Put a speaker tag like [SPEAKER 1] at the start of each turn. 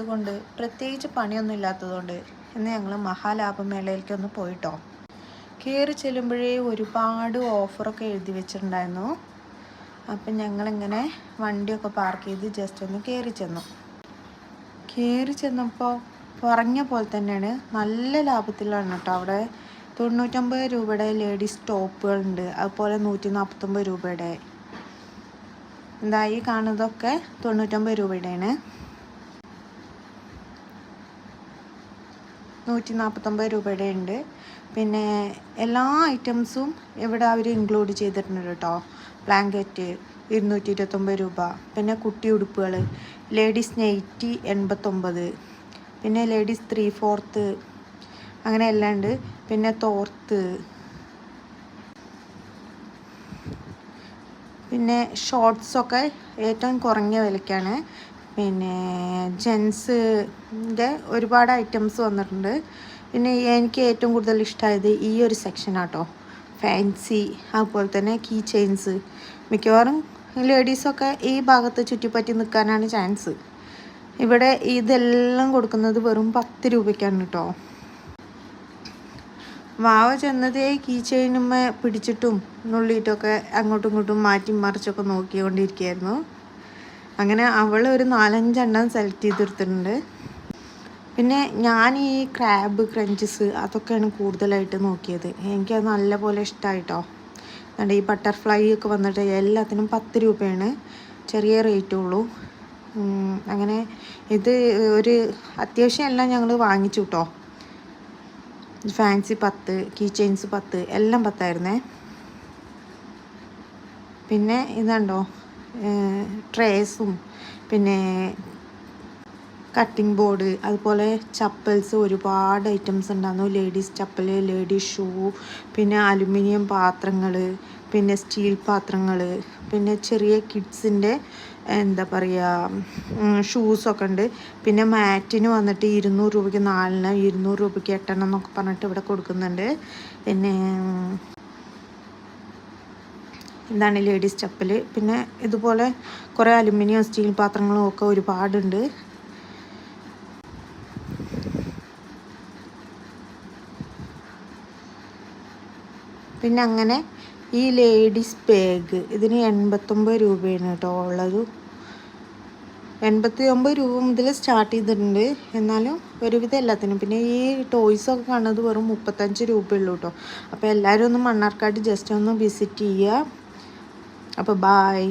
[SPEAKER 1] ആയതുകൊണ്ട് പ്രത്യേകിച്ച് പണിയൊന്നും ഇല്ലാത്തതുകൊണ്ട് ഇന്ന് ഞങ്ങൾ മഹാലാഭമേളയിലേക്ക് ഒന്ന് പോയിട്ടോ. കയറി ചെല്ലുമ്പോഴേ ഒരുപാട് ഓഫറൊക്കെ എഴുതി വെച്ചിട്ടുണ്ടായിരുന്നു. അപ്പം ഞങ്ങളിങ്ങനെ വണ്ടിയൊക്കെ പാർക്ക് ചെയ്ത് ജസ്റ്റ് ഒന്ന് കയറി ചെന്നു. കയറി ചെന്നപ്പോൾ പറഞ്ഞ പോലെ തന്നെയാണ്. നല്ല ലാഭത്തിലാണ് കേട്ടോ അവിടെ. തൊണ്ണൂറ്റൊമ്പത് രൂപയുടെ ലേഡീസ് ടോപ്പുകളുണ്ട്. അതുപോലെ നൂറ്റി നാൽപ്പത്തൊമ്പത് രൂപയുടെ. എന്താ ഈ കാണുന്നതൊക്കെ തൊണ്ണൂറ്റൊമ്പത് രൂപയുടെയാണ്. നൂറ്റി നാൽപ്പത്തൊമ്പത് രൂപയുടെ ഉണ്ട്. പിന്നെ എല്ലാ ഐറ്റംസും ഇവിടെ അവർ ഇൻക്ലൂഡ് ചെയ്തിട്ടുണ്ട് കേട്ടോ ബ്ലാങ്കറ്റ് ഇരുന്നൂറ്റി ഇരുപത്തൊമ്പത് രൂപ. പിന്നെ കുട്ടി ഉടുപ്പുകൾ ലേഡീസ് നൈറ്റി എൺപത്തൊമ്പത്. പിന്നെ ലേഡീസ് ത്രീ ഫോർത്ത് അങ്ങനെ എല്ലാം ഉണ്ട്. പിന്നെ തോർത്ത്. പിന്നെ ഷോർട്സൊക്കെ ഏറ്റവും കുറഞ്ഞ വിലയ്ക്കാണ് പിന്നെ ജെൻസിന്റെ ഒരുപാട് ഐറ്റംസ് വന്നിട്ടുണ്ട്. പിന്നെ എനിക്ക് ഏറ്റവും കൂടുതൽ ഇഷ്ടമായത് ഈ ഒരു സെക്ഷനാട്ടോ ഫാൻസി അതുപോലെ തന്നെ കീ ചെയിൻസ്. മിക്കവാറും ലേഡീസൊക്കെ ഈ ഭാഗത്ത് ചുറ്റിപ്പറ്റി നിൽക്കാനാണ് ചാൻസ്. ഇവിടെ ഇതെല്ലാം കൊടുക്കുന്നത് വെറും പത്ത് രൂപയ്ക്കാണ് കേട്ടോ വാവ ചെന്നതേ കീ ചെയിനുമ്മ പിടിച്ചിട്ടും നുള്ളിയിട്ടൊക്കെ അങ്ങോട്ടും ഇങ്ങോട്ടും മാറ്റി മറിച്ചൊക്കെ നോക്കിക്കൊണ്ടിരിക്കുകയായിരുന്നു. അങ്ങനെ അവൾ ഒരു നാലഞ്ചെണ്ണം സെലക്ട് ചെയ്തെടുത്തിട്ടുണ്ട് പിന്നെ ഞാൻ ഈ ക്രാബ് ക്രഞ്ചസ് അതൊക്കെയാണ് കൂടുതലായിട്ട് നോക്കിയത്. എനിക്കത് നല്ലപോലെ ഇഷ്ടമായിട്ടോ അതുകൊണ്ട് ഈ ബട്ടർഫ്ലൈ ഒക്കെ വന്നിട്ട് എല്ലാത്തിനും പത്ത് രൂപയാണ്. ചെറിയ റേറ്റേ ഉള്ളൂ. അങ്ങനെ ഇത് ഒരു അത്യാവശ്യം എല്ലാം ഞങ്ങൾ വാങ്ങിച്ചു കേട്ടോ ഫാൻസി പത്ത് കീ ചെയിൻസ് പത്ത് എല്ലാം പത്തായിരുന്നേ. പിന്നെ ഇതുണ്ടോ ട്രേസും പിന്നെ കട്ടിംഗ് ബോർഡ് അതുപോലെ ചപ്പൽസ് ഒരുപാട് ഐറ്റംസ് ഉണ്ടായിരുന്നു. ലേഡീസ് ചപ്പൽ ലേഡീസ് ഷൂ പിന്നെ അലുമിനിയം പാത്രങ്ങൾ പിന്നെ സ്റ്റീൽ പാത്രങ്ങൾ പിന്നെ ചെറിയ കിഡ്സിന്റെ എന്താ പറയുക ഷൂസൊക്കെ ഉണ്ട്. പിന്നെ മാറ്റിന് വന്നിട്ട് ഇരുന്നൂറ് രൂപയ്ക്ക് നാലെണ്ണം ഇരുന്നൂറ് രൂപയ്ക്ക് എട്ടെണ്ണം എന്നൊക്കെ പറഞ്ഞിട്ട് ഇവിടെ കൊടുക്കുന്നുണ്ട്. പിന്നെ എന്താണ് ലേഡീസ് ചപ്പൽ പിന്നെ ഇതുപോലെ കുറേ അലുമിനിയം സ്റ്റീൽ പാത്രങ്ങളും ഒക്കെ ഒരുപാടുണ്ട്. പിന്നെ അങ്ങനെ ഈ ലേഡീസ് ബാഗ് ഇതിന് എൺപത്തൊമ്പത് രൂപയാണ് കേട്ടോ ഉള്ളത്. എൺപത്തി ഒമ്പത് രൂപ മുതൽ സ്റ്റാർട്ട് ചെയ്തിട്ടുണ്ട്. എന്നാലും ഒരുവിധം എല്ലാത്തിനും. പിന്നെ ഈ ടോയ്സൊക്കെ കാണുന്നത് വെറും മുപ്പത്തഞ്ച് രൂപയുള്ളൂ കേട്ടോ. അപ്പോൾ എല്ലാവരും ഒന്ന് മണ്ണാർക്കാട് ജസ്റ്റ് ഒന്ന് വിസിറ്റ് ചെയ്യുക. അപ്പോൾ ബായ്